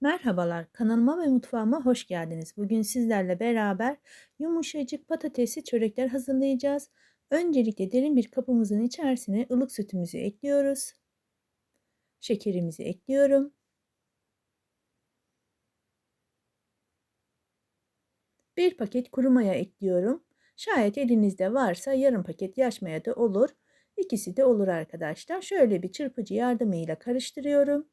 Merhabalar, kanalıma ve mutfağıma hoş geldiniz. Bugün sizlerle beraber yumuşacık patatesli çörekler hazırlayacağız. Öncelikle derin bir kabımızın içerisine ılık sütümüzü ekliyoruz. Şekerimizi ekliyorum. Bir paket kuru maya ekliyorum. Şayet elinizde varsa yarım paket yaş maya da olur. İkisi de olur arkadaşlar. Şöyle bir çırpıcı yardımıyla karıştırıyorum.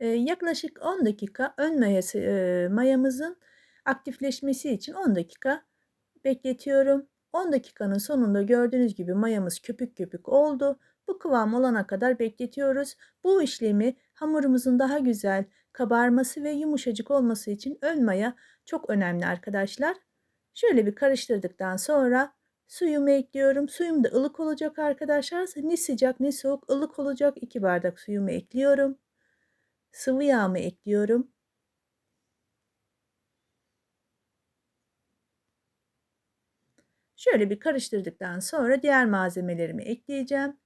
Yaklaşık 10 dakika ön mayası, mayamızın aktifleşmesi için 10 dakika bekletiyorum. 10 dakikanın sonunda gördüğünüz gibi mayamız köpük köpük oldu. Bu kıvam olana kadar bekletiyoruz. Bu işlemi hamurumuzun daha güzel kabarması ve yumuşacık olması için ön maya çok önemli arkadaşlar. Şöyle bir karıştırdıktan sonra suyumu ekliyorum. Suyum da ılık olacak arkadaşlar. Ne sıcak ne soğuk ılık olacak. 2 bardak suyumu ekliyorum. Sıvı yağımı ekliyorum. Şöyle bir karıştırdıktan sonra diğer malzemelerimi ekleyeceğim.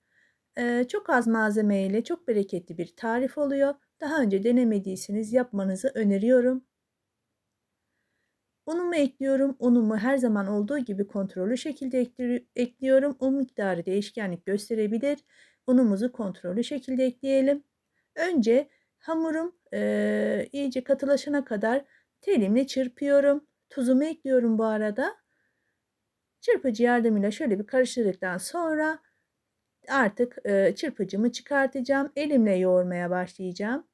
Ee, çok az malzeme ile çok bereketli bir tarif oluyor. Daha önce denemediyseniz yapmanızı öneriyorum. Unumu ekliyorum. Unumu her zaman olduğu gibi kontrollü şekilde ekliyorum. Un miktarı değişkenlik gösterebilir. Unumuzu kontrollü şekilde ekleyelim. Önce Hamurum e, iyice katılaşana kadar telimle çırpıyorum. Tuzumu ekliyorum bu arada. Çırpıcı yardımıyla şöyle bir karıştırdıktan sonra artık e, çırpıcımı çıkartacağım. Elimle yoğurmaya başlayacağım.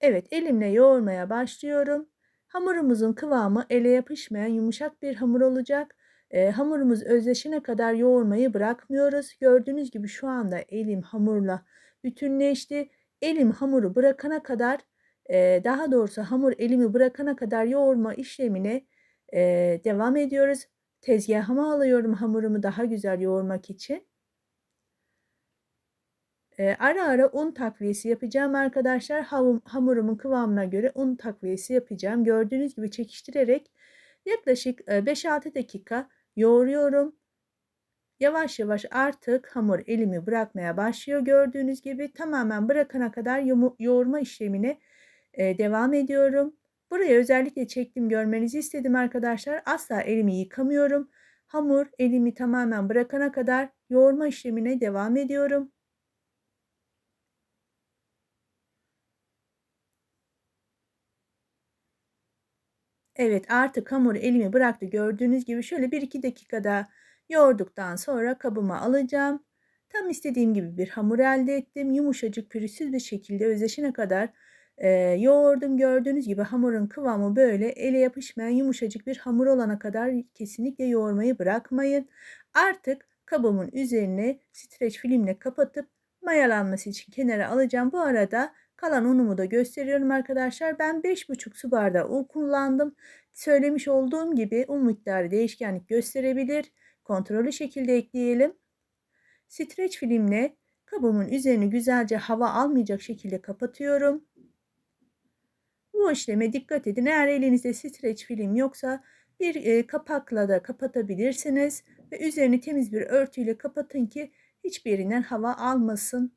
Evet elimle yoğurmaya başlıyorum. Hamurumuzun kıvamı ele yapışmayan yumuşak bir hamur olacak. E, hamurumuz özleşene kadar yoğurmayı bırakmıyoruz. Gördüğünüz gibi şu anda elim hamurla bütünleşti. Elim hamuru bırakana kadar e, daha doğrusu hamur elimi bırakana kadar yoğurma işlemine e, devam ediyoruz. Tezgahıma alıyorum hamurumu daha güzel yoğurmak için. E, ara ara un takviyesi yapacağım arkadaşlar. Hamurumun kıvamına göre un takviyesi yapacağım. Gördüğünüz gibi çekiştirerek yaklaşık 5-6 dakika yoğuruyorum. Yavaş yavaş artık hamur elimi bırakmaya başlıyor. Gördüğünüz gibi tamamen bırakana kadar yoğurma işlemine e, devam ediyorum. Buraya özellikle çektim görmenizi istedim arkadaşlar. Asla elimi yıkamıyorum. Hamur elimi tamamen bırakana kadar yoğurma işlemine devam ediyorum. Evet artık hamur elimi bıraktı. Gördüğünüz gibi şöyle 1-2 dakikada yoğurduktan sonra kabıma alacağım. Tam istediğim gibi bir hamur elde ettim. Yumuşacık pürüzsüz bir şekilde özleşene kadar e, yoğurdum. Gördüğünüz gibi hamurun kıvamı böyle ele yapışmayan yumuşacık bir hamur olana kadar kesinlikle yoğurmayı bırakmayın. Artık kabımın üzerine streç filmle kapatıp mayalanması için kenara alacağım. Bu arada Kalan unumu da gösteriyorum arkadaşlar. Ben 5,5 su bardağı un kullandım. Söylemiş olduğum gibi un miktarı değişkenlik gösterebilir. Kontrollü şekilde ekleyelim. Streç filmle kabımın üzerini güzelce hava almayacak şekilde kapatıyorum. Bu işleme dikkat edin. Eğer elinizde streç film yoksa bir e, kapakla da kapatabilirsiniz ve üzerini temiz bir örtüyle kapatın ki hiçbir yerinden hava almasın.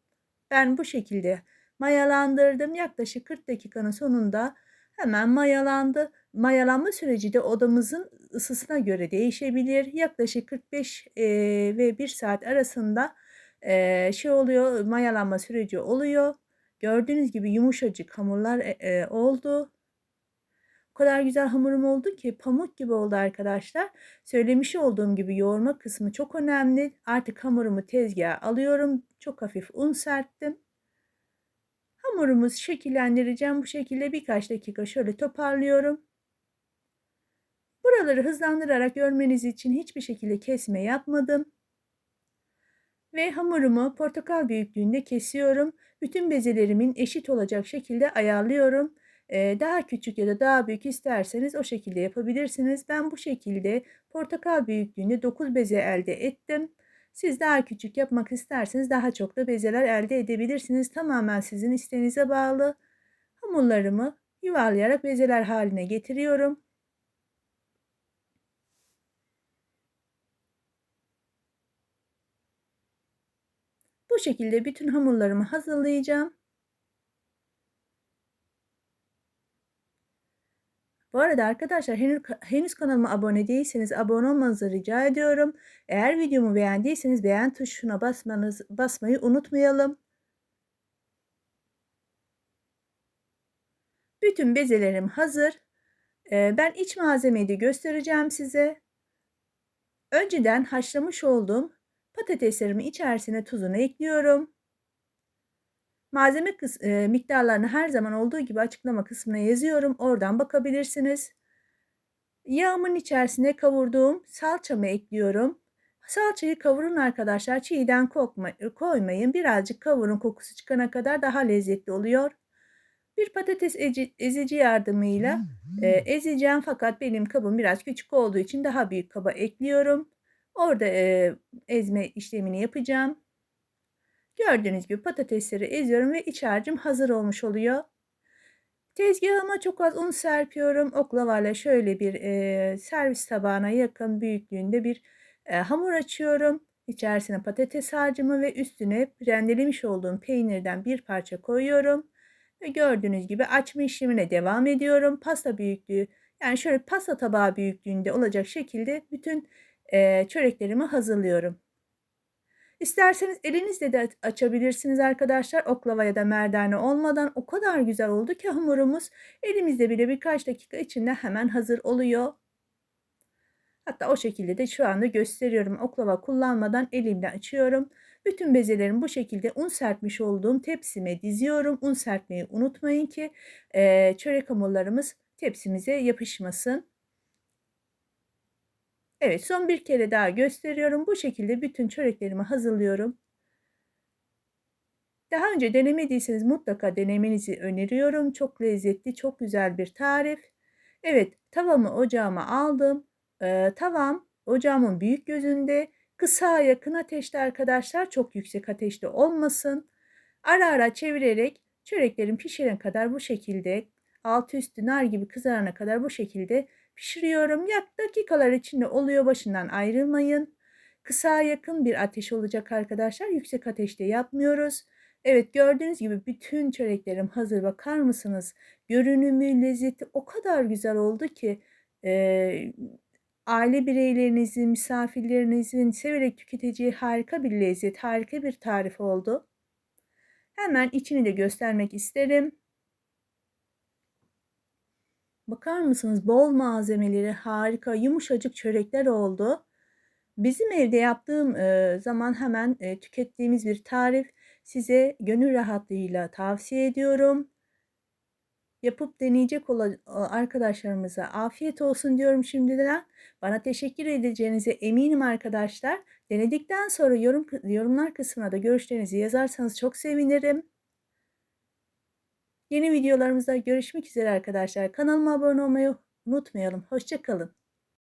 Ben bu şekilde mayalandırdım. Yaklaşık 40 dakikanın sonunda hemen mayalandı. Mayalanma süreci de odamızın ısısına göre değişebilir. Yaklaşık 45 e, ve 1 saat arasında e, şey oluyor, mayalanma süreci oluyor. Gördüğünüz gibi yumuşacık hamurlar e, e, oldu. O kadar güzel hamurum oldu ki pamuk gibi oldu arkadaşlar. Söylemiş olduğum gibi yoğurma kısmı çok önemli. Artık hamurumu tezgaha alıyorum. Çok hafif un serptim. Hamurumuzu şekillendireceğim. Bu şekilde birkaç dakika şöyle toparlıyorum. Buraları hızlandırarak görmeniz için hiçbir şekilde kesme yapmadım. Ve hamurumu portakal büyüklüğünde kesiyorum. Bütün bezelerimin eşit olacak şekilde ayarlıyorum. Ee, daha küçük ya da daha büyük isterseniz o şekilde yapabilirsiniz. Ben bu şekilde portakal büyüklüğünde 9 beze elde ettim. Siz daha küçük yapmak isterseniz daha çok da bezeler elde edebilirsiniz. Tamamen sizin isteğinize bağlı. Hamurlarımı yuvarlayarak bezeler haline getiriyorum. Bu şekilde bütün hamurlarımı hazırlayacağım. Bu arada arkadaşlar henüz, henüz kanalıma abone değilseniz abone olmanızı rica ediyorum. Eğer videomu beğendiyseniz beğen tuşuna basmanız, basmayı unutmayalım. Bütün bezelerim hazır. Ee, ben iç malzemeyi de göstereceğim size. Önceden haşlamış olduğum patateslerimi içerisine tuzunu ekliyorum. Malzeme e, miktarlarını her zaman olduğu gibi açıklama kısmına yazıyorum. Oradan bakabilirsiniz. Yağımın içerisine kavurduğum salçamı ekliyorum. Salçayı kavurun arkadaşlar. Çiğden kokma, koymayın. Birazcık kavurun kokusu çıkana kadar daha lezzetli oluyor. Bir patates ezici yardımıyla e, ezeceğim fakat benim kabım biraz küçük olduğu için daha büyük kaba ekliyorum. Orada e, ezme işlemini yapacağım. Gördüğünüz gibi patatesleri eziyorum ve iç harcım hazır olmuş oluyor. Tezgahıma çok az un serpiyorum. Oklavayla şöyle bir e, servis tabağına yakın büyüklüğünde bir e, hamur açıyorum. İçerisine patates harcımı ve üstüne rendelemiş olduğum peynirden bir parça koyuyorum. Ve gördüğünüz gibi açma işlemine devam ediyorum. Pasta büyüklüğü yani şöyle pasta tabağı büyüklüğünde olacak şekilde bütün e, çöreklerimi hazırlıyorum. İsterseniz elinizle de açabilirsiniz arkadaşlar. Oklava ya da merdane olmadan o kadar güzel oldu ki hamurumuz elimizde bile birkaç dakika içinde hemen hazır oluyor. Hatta o şekilde de şu anda gösteriyorum. Oklava kullanmadan elimle açıyorum. Bütün bezelerimi bu şekilde un serpmiş olduğum tepsime diziyorum. Un serpmeyi unutmayın ki çörek hamurlarımız tepsimize yapışmasın. Evet son bir kere daha gösteriyorum. Bu şekilde bütün çöreklerimi hazırlıyorum. Daha önce denemediyseniz mutlaka denemenizi öneriyorum. Çok lezzetli, çok güzel bir tarif. Evet tavamı ocağıma aldım. Ee, tavam ocağımın büyük gözünde kısa yakın ateşte arkadaşlar çok yüksek ateşte olmasın. Ara ara çevirerek çöreklerin pişirene kadar bu şekilde altı üstü nar gibi kızarana kadar bu şekilde pişiriyorum. Yak dakikalar içinde oluyor başından ayrılmayın. Kısa yakın bir ateş olacak arkadaşlar. Yüksek ateşte yapmıyoruz. Evet gördüğünüz gibi bütün çöreklerim hazır. Bakar mısınız? Görünümü, lezzeti o kadar güzel oldu ki e, aile bireylerinizin, misafirlerinizin severek tüketeceği harika bir lezzet, harika bir tarif oldu. Hemen içini de göstermek isterim. Bakar mısınız? Bol malzemeleri harika, yumuşacık çörekler oldu. Bizim evde yaptığım e, zaman hemen e, tükettiğimiz bir tarif size gönül rahatlığıyla tavsiye ediyorum. Yapıp deneyecek olan arkadaşlarımıza afiyet olsun diyorum şimdiden. Bana teşekkür edeceğinize eminim arkadaşlar. Denedikten sonra yorum yorumlar kısmına da görüşlerinizi yazarsanız çok sevinirim. Yeni videolarımızda görüşmek üzere arkadaşlar. Kanalıma abone olmayı unutmayalım. Hoşçakalın.